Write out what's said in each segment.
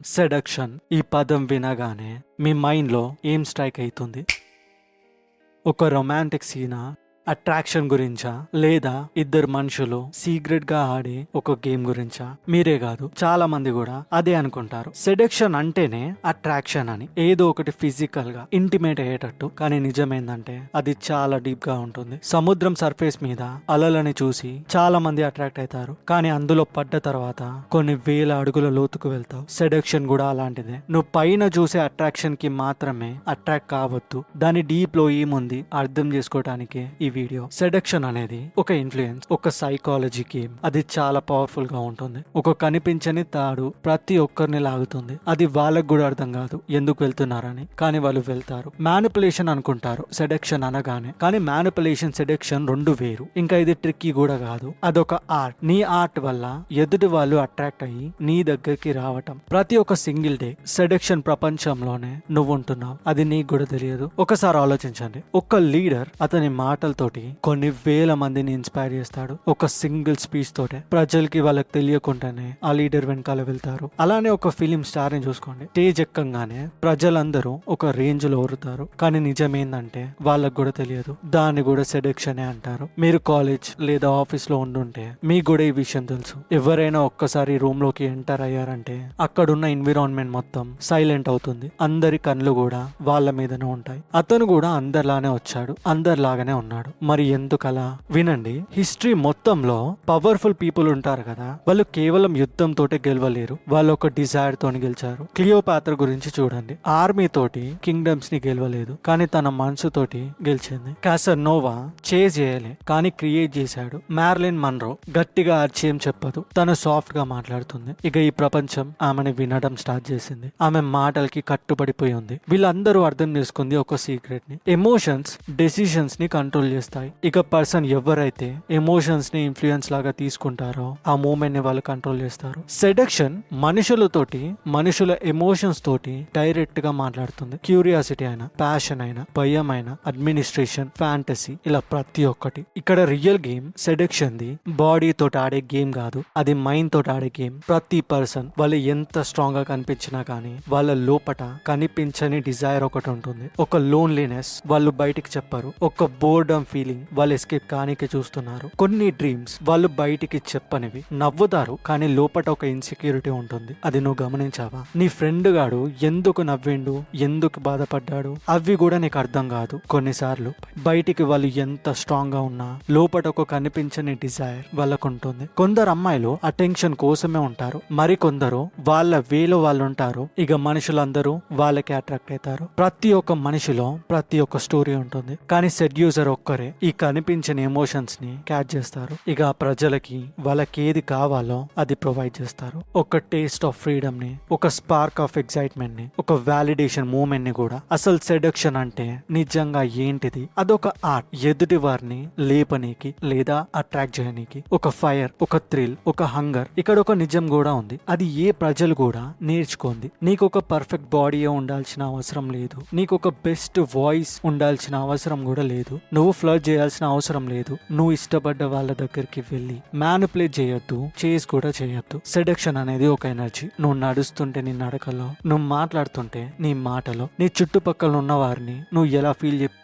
Seduction ఈ పదం వినగానే మీ మైండ్లో ఏం స్ట్రైక్ అవుతుంది ఒక రొమాంటిక్ సీనా అట్రాక్షన్ గురించా? లేదా ఇద్దరు మనుషులు సీక్రెట్గా ఆడే ఒక గేమ్ గురించా? మీరే కాదు చాలా మంది కూడా అదే అనుకుంటారు. సెడక్షన్ అంటేనే అట్రాక్షన్ అని. ఏదో ఒకటి ఫిజికల్గా ఇంటిమేట్ అయ్యేటట్టు. కానీ నిజమేందంటే అది చాలా డీప్గా ఉంటుంది. సముద్రం సర్ఫేస్ మీద అలలని చూసి చాలా మంది అట్రాక్ట్ అవుతారు. కానీ అందులో పడ్డ తర్వాత కొన్ని వేల అడుగుల లోతుకు వెళ్తావు. సెడక్షన్ కూడా అలాంటిదే. నువ్వు పైన చూసే అట్రాక్షన్కి మాత్రమే అట్రాక్ట్ కావద్దు. దాని డీప్లో ఏముంది అర్థం చేసుకోవటానికి ఇవి వీడియో. సెడక్షన్ అనేది ఒక ఇన్ఫ్లుయెన్స్ ఒక సైకాలజీ గేమ్ అది చాలా పవర్ఫుల్గా ఉంటుంది. ఒక కనిపించని తాడు ప్రతి ఒక్కరిని లాగుతుంది. అది వాళ్ళకు కూడా అర్థం కాదు ఎందుకు వెళ్తున్నారని కానీ వాళ్ళు వెళ్తారు. మ్యానిపులేషన్ అనుకుంటారు సెడక్షన్ అనగానే. కానీ మ్యానిపులేషన్ సెడక్షన్ రెండు వేరు. ఇంకా ఇది ట్రిక్కీ కూడా కాదు. అదొక ఆర్ట్ నీ ఆర్ట్ వల్ల ఎదుటి వాళ్ళు అట్రాక్ట్ అయ్యి నీ దగ్గరికి రావటం. ప్రతి ఒక్క సింగిల్ డే సెడక్షన్ ప్రపంచంలోనే నువ్వు ఉంటున్నావు. అది నీకు కూడా తెలియదు. ఒకసారి ఆలోచించండి. ఒక లీడర్ అతని మాటలతో తోటి కొన్ని వేల మందిని ఇన్స్పైర్ చేస్తాడు ఒక సింగిల్ స్పీచ్ తోటే. ప్రజలకి వాళ్ళకి తెలియకుండానే ఆ లీడర్ వెనకాల వెళ్తారు. అలానే ఒక ఫిలిం స్టార్ని చూసుకోండి. స్టేజ్ ఎక్కంగానే ప్రజలందరూ ఒక రేంజ్లో ఓరుతారు కానీ నిజమేందంటే వాళ్ళకు కూడా తెలియదు. దాన్ని కూడా సెడక్షన్ అంటారు. మీరు కాలేజ్ లేదా ఆఫీస్లో ఉండుంటే మీకు కూడా ఈ విషయం తెలుసు. ఎవరైనా ఒక్కసారి రూమ్లోకి ఎంటర్ అయ్యారంటే అక్కడున్న ఎన్విరాన్మెంట్ మొత్తం సైలెంట్ అవుతుంది. అందరి కళ్ళు కూడా వాళ్ళ మీదనే ఉంటాయి. అతను కూడా అందరిలానే వచ్చాడు. అందరిలాగానే ఉన్నాడు. మరి ఎందుకలా? వినండి. హిస్టరీ మొత్తంలో పవర్ఫుల్ పీపుల్ ఉంటారు కదా. వాళ్ళు కేవలం యుద్ధం తోటే గెలవలేరు. వాళ్ళు ఒక డిజైర్ తోని గెలిచారు. క్లియోపాత్ర గురించి చూడండి. ఆర్మీ తోటి కింగ్డమ్స్ని గెలవలేదు. కానీ తన మనసుతోటి గెలిచింది. కాసర్ నోవా చేజ్ చేయలే. కానీ క్రియేట్ చేశాడు. మ్యార్లిన్ మన్రో గట్టిగా అర్చేం చెప్పదు. తను సాఫ్ట్గా మాట్లాడుతుంది. ఇక ఈ ప్రపంచం ఆమెని వినడం స్టార్ట్ చేసింది. ఆమె మాటలకి కట్టుబడిపోయి ఉంది. వీళ్ళందరూ అర్థం చేసుకుంది ఒక సీక్రెట్ని. ఎమోషన్స్ డెసిషన్స్ని కంట్రోల్ చేస్తాయి. ఇక పర్సన్ ఎవరైతే ఎమోషన్స్ని ఇన్ఫ్లుయెన్స్ లాగా తీసుకుంటారో ఆ మూమెంట్ని వాళ్ళు కంట్రోల్ చేస్తారు. సెడక్షన్ మనుషులతోటి మనుషుల ఎమోషన్స్ తోటి డైరెక్ట్గా మాట్లాడుతుంది. క్యూరియాసిటీ అయినా ప్యాషన్ అయినా భయం అయినా అడ్మినిస్ట్రేషన్ ఫ్యాంటసీ ఇలా ప్రతి ఒక్కటి. ఇక్కడ real game seduction the body తోటి ఆడే గేమ్ కాదు. అది మైండ్ తోటి ఆడే గేమ్. ప్రతి పర్సన్ వాళ్ళు ఎంత స్ట్రాంగ్గా కనిపించినా కానీ వాళ్ళ లోపట కనిపించని డిజైర్ ఒకటి ఉంటుంది. ఒక లోన్లీనెస్ వాళ్ళు బయటికి చెప్పరు. ఒక బోర్డమ్ ఫీలింగ్ వాళ్ళు ఎస్కేప్ కానీకి చూస్తున్నారు. కొన్ని డ్రీమ్స్ వాళ్ళు బయటికి చెప్పనివి నవ్వుతారు కానీ లోపట ఒక ఇన్సెక్యూరిటీ ఉంటుంది. అది నువ్వు గమనించావా? నీ ఫ్రెండ్ గాడు ఎందుకు నవ్విండు? ఎందుకు బాధపడ్డాడు? అవి కూడా నీకు అర్థం కాదు. కొన్నిసార్లు బయటికి వాళ్ళు ఎంత స్ట్రాంగ్గా ఉన్నా లోపట ఒక కనిపించని డిజైర్ వాళ్ళకు ఉంటుంది. కొందరు అమ్మాయిలు అటెన్షన్ కోసమే ఉంటారు. మరి కొందరు వాళ్ళ వేలో వాళ్ళు ఉంటారు. ఇక మనుషులందరూ వాళ్ళకి అట్రాక్ట్ అవుతారు. ప్రతి ఒక్క మనిషిలో ప్రతి ఒక్క స్టోరీ ఉంటుంది. కానీ సెడ్యూసర్ ఒక్కరే ఈ కనిపించని ఎమోషన్స్ని క్యాచ్ చేస్తారు. ఇక ప్రజలకి వాళ్ళకి ఏది కావాలో అది ప్రొవైడ్ చేస్తారు. ఒక టేస్ట్ ఆఫ్ ఫ్రీడమ్ని ఒక స్పార్క్ ఆఫ్ ఎక్సైట్మెంట్ని ఒక వ్యాలిడేషన్ మూమెంట్ని కూడా. అసలు సెడక్షన్ అంటే నిజంగా ఏంటిది? అదొక ఆర్ట్ ఎదుటి వారిని లేపనీకి లేదా అట్రాక్ట్ చేయనీకి ఒక ఫైర్ ఒక థ్రిల్ ఒక హంగర్ ఇక్కడ ఒక నిజం కూడా ఉంది. అది ఏ ప్రజలు కూడా నేర్చుకోండి నీకు ఒక పర్ఫెక్ట్ బాడీ ఉండాల్సిన అవసరం లేదు. నీకు ఒక బెస్ట్ వాయిస్ ఉండాల్సిన అవసరం కూడా లేదు. నువ్వు ఫ్లడ్ చేయాల్సిన అవసరం లేదు. నువ్వు ఇష్టపడ్డ వాళ్ళ దగ్గరికి వెళ్ళి మ్యానిపులేట్ చేయొద్దు చేసి కూడా చేయొద్దు. సెడక్షన్ అనేది ఒక ఎనర్జీ నువ్వు నడుస్తుంటే నీ నడకలో నువ్వు మాట్లాడుతుంటే నీ మాటలో నీ చుట్టుపక్కల ఉన్న వారిని నువ్వు ఎలా ఫీల్ చెప్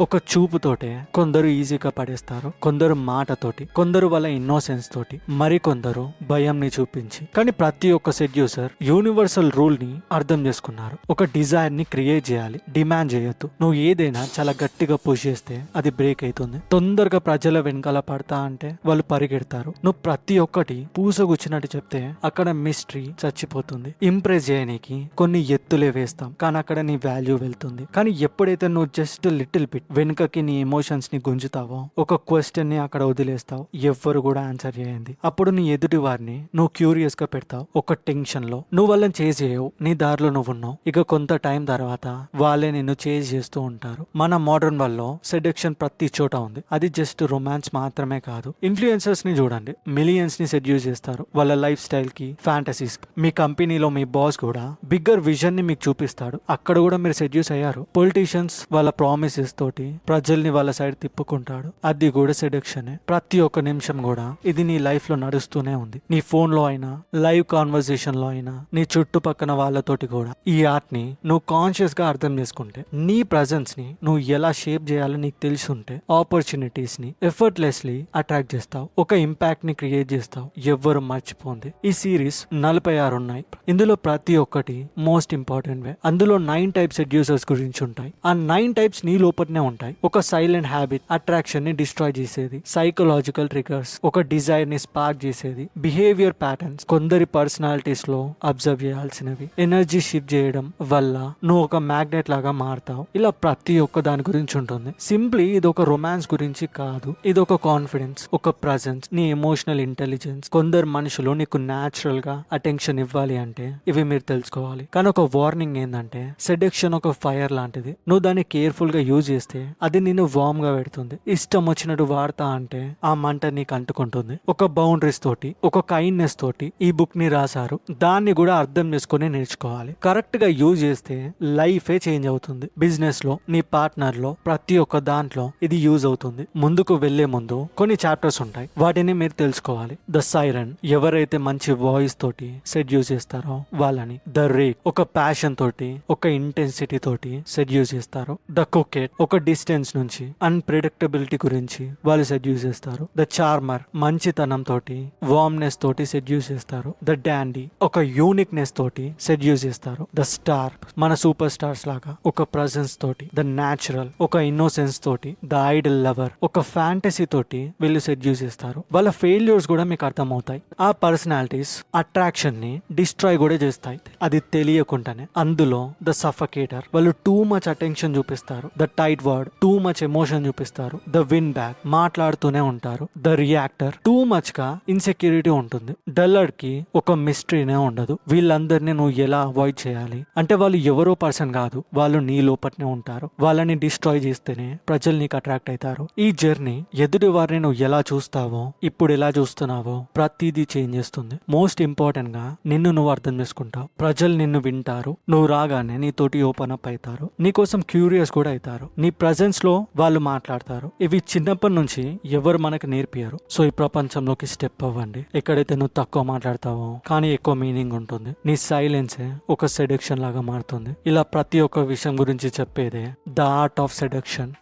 ఒక చూపుతోటే కొందరు ఈజీగా పడేస్తారు కొందరు మాటతోటి కొందరు వాళ్ళ ఇన్నోసెన్స్ తోటి మరి కొందరు భయంని చూపించి. కానీ ప్రతి ఒక్క సెడ్యూసర్ యూనివర్సల్ రూల్ని అర్థం చేసుకున్నారు. ఒక డిజైర్ని క్రియేట్ చేయాలి డిమాండ్ చేయొద్దు. నువ్వు ఏదైనా చాలా గట్టిగా పుష్ చేస్తే అది బ్రేక్ అవుతుంది తొందరగా ప్రజల వెనకాల పడతా అంటే వాళ్ళు పరిగెడతారు. నువ్వు ప్రతి ఒక్కటి పూసగుచ్చినట్టు చెప్తే అక్కడ మిస్టరీ చచ్చిపోతుంది. ఇంప్రెస్ చేయనీకి కొన్ని ఎత్తులే వేస్తాం కానీ అక్కడ నీ వాల్యూ వెళ్తుంది. కానీ ఎప్పుడైతే నువ్వు జస్ట్ లిటిల్ బిట్ వెనుకకి నీ ఎమోషన్స్ని గుంజుతావో ఒక క్వశ్చన్ని అక్కడ వదిలేస్తావు ఎవ్వరు కూడా ఆన్సర్ చేయండి అప్పుడు నీ ఎదుటి వారిని నువ్వు క్యూరియస్గా పెడతావు ఒక టెన్షన్లో. నువ్వు వాళ్ళని చేజ్ చేయవు నీ దారిలో నువ్వు ఉన్నావు. ఇక కొంత టైం తర్వాత వాళ్ళే నిన్ను చేజ్ చేస్తూ ఉంటారు. మన మోడర్న్ వల్ల సెడక్షన్ ప్రతి చోట ఉంది. అది జస్ట్ రొమాన్స్ మాత్రమే కాదు. ఇన్ఫ్లుయెన్సర్స్ని చూడండి. మిలియన్స్ని సెడ్యూస్ చేస్తారు. వాళ్ళ లైఫ్ స్టైల్కి. ఫ్యాంటసీస్ మీ కంపెనీలో మీ బాస్ కూడా బిగ్గర్ విజన్ని మీకు చూపిస్తాడు. అక్కడ కూడా మీరు సెడ్యూస్ అయ్యారు. పొలిటీషియన్స్ వాళ్ళ ప్రామిసెస్తో తోటి ప్రజల్ని వాళ్ళ సైడ్ తిప్పుకుంటాడు. అది కూడా సెడక్షనే. ప్రతి ఒక్క నిమిషం కూడా ఇది నీ లైఫ్లో నడుస్తూనే ఉంది. నీ ఫోన్లో అయినా లైవ్ కాన్వర్సేషన్లో అయినా నీ చుట్టుపక్కన వాళ్ళతోటి కూడా. ఈ ఆర్ట్ని నువ్వు కాన్షియస్గా అర్థం చేసుకుంటే నీ ప్రజెన్స్ని నువ్వు ఎలా షేప్ చేయాలో నీకు తెలిసి ఉంటే ఆపర్చునిటీస్ని ఎఫర్ట్లెస్లీ అట్రాక్ట్ చేస్తావు. ఒక ఇంపాక్ట్ని క్రియేట్ చేస్తావు. ఎవ్వరు మర్చిపోంది ఈ సిరీస్ నలభై ఆరు ఉన్నాయి. ఇందులో ప్రతి ఒక్కటి మోస్ట్ ఇంపార్టెంట్ వే. అందులో నైన్ టైప్స్ సెడ్యూసర్స్ గురించి ఉంటాయి. ఆ నైన్ టైప్స్ నీ లోపలనే ఉంటాయి. ఒక సైలెంట్ హ్యాబిట్ అట్రాక్షన్ని డిస్ట్రాయ్ చేసేది. సైకలాజికల్ ట్రిగర్స్ ఒక డిజైర్ని స్పార్క్ చేసేది. బిహేవియర్ ప్యాటర్న్స్ కొందరి పర్సనాలిటీస్లో అబ్జర్వ్ చేయాల్సినవి. ఎనర్జీ షిఫ్ట్ చేయడం వల్ల నువ్వు ఒక మ్యాగ్నెట్ లాగా మారుతావు. ఇలా ప్రతి ఒక్క దాని గురించి ఉంటుంది. సింప్లీ ఇది ఒక రొమాన్స్ గురించి కాదు. ఇది ఒక కాన్ఫిడెన్స్ ఒక ప్రజెన్స్ నీ ఎమోషనల్ ఇంటెలిజెన్స్ కొందరు మనుషులు నీకు న్యాచురల్గా అటెన్షన్ ఇవ్వాలి అంటే ఇవి మీరు తెలుసుకోవాలి. కానీ ఒక వార్నింగ్ ఏంటంటే సెడక్షన్ ఒక ఫైర్ లాంటిది. నువ్వు దాన్ని కేర్ఫుల్గా యూజ్ చేస్తే అది నిన్ను వామ్గా పెడుతుంది. ఇష్టం వచ్చినట్టు వాడతా అంటే ఆ మంట నీకు అంటుకుంటుంది. ఒక బౌండరీస్ తోటి ఒక కైండ్నెస్ తోటి ఈ బుక్ని రాశారు. దాన్ని కూడా అర్థం చేసుకుని నేర్చుకోవాలి. కరెక్ట్గా యూజ్ చేస్తే లైఫే చేంజ్ అవుతుంది. బిజినెస్లో నీ పార్ట్నర్లో ప్రతి ఒక్క దాంట్లో ఇది యూజ్ అవుతుంది. ముందుకు వెళ్ళే ముందు కొన్ని చాప్టర్స్ ఉంటాయి. వాటిని మీరు తెలుసుకోవాలి. ద సైరన్ ఎవరైతే మంచి వాయిస్ తోటి సెడ్యూస్ చేస్తారో వాళ్ళని. ద రేక్ ఒక ప్యాషన్ తోటి ఒక ఇంటెన్సిటీ తోటి సెడ్యూస్ చేస్తారు. ద కుకెట్ ఒక డిస్టెన్స్ నుంచి అన్ప్రిడిక్టబిలిటీ గురించి వాళ్ళు సెడ్యూస్ చేస్తారు. ద చార్మర్ మంచితనం తోటి వార్మ్నెస్ తోటి సెడ్యూస్ చేస్తారు. ద డాండీ ఒక యూనిక్నెస్ తోటి సెడ్యూస్ చేస్తారు. ద స్టార్ మన సూపర్ స్టార్స్ లాగా ఒక ప్రజెన్స్ తోటి ద న్యాచురల్ ఒక ఇన్నోసెన్స్ తోటి ద ఐడల్ లవర్ ఒక ఫ్యాంటసీ తోటి వీళ్ళు సెడ్యూస్ చేస్తారు. వాళ్ళ ఫెయిల్యూర్స్ కూడా మీకు అర్థమవుతాయి. ఆ పర్సనాలిటీస్ అట్రాక్షన్ని డిస్ట్రాయ్ కూడా చేస్తాయి. అది తెలియకుండానే అందులో ద సఫకేటర్ వాళ్ళు టూ మచ్ అటెన్షన్ చూపిస్తారు. The tight word too much emotion చూపిస్తారు. ద విన్ బ్యాక్ మాట్లాడుతూనే ఉంటారు. ద రియాక్టర్ టూ మచ్గా ఇన్సెక్యూరిటీ ఉంటుంది. డల్లర్కి ఒక మిస్టరీనే ఉండదు. వీళ్ళందరినీ నువ్వు ఎలా అవాయిడ్ చేయాలి? అంటే వాళ్ళు ఎవరో పర్సన్ కాదు. వాళ్ళు నీ లోపట్నే ఉంటారు. వాళ్ళని డిస్ట్రాయ్ చేస్తేనే ప్రజలు నీకు అట్రాక్ట్ అవుతారు. ఈ జర్నీ ఎదుటి వారిని నువ్వు ఎలా చూస్తావో ఇప్పుడు ఎలా చూస్తున్నావో ప్రతిదీ చేంజ్ చేస్తుంది. మోస్ట్ ఇంపార్టెంట్గా నిన్ను నువ్వు అర్థం చేసుకుంటావు. ప్రజలు నిన్ను వింటారు. నువ్వు రాగానే నీతోటి ఓపెన్ అప్ అవుతారు. నీకోసం క్యూరియస్ కూడా అవుతారు. నీ ప్రజెన్స్లో వాళ్ళు మాట్లాడతారు. ఇవి చిన్నప్పటి నుంచి ఎవరు మనకు నేర్పియరు సో ఈ ప్రపంచంలోకి స్టెప్ అవ్వండి. ఎక్కడైతే నువ్వు తక్కువ మాట్లాడతావో కానీ ఎక్కువ మీనింగ్ ఉంటుంది. నీ సైలెన్సే ఒక సెడక్షన్ లాగా మారుతుంది. ఇలా ప్రతి ఒక్క విషయం గురించి చెప్పేదే ద ఆర్ట్ ఆఫ్ సెడక్షన్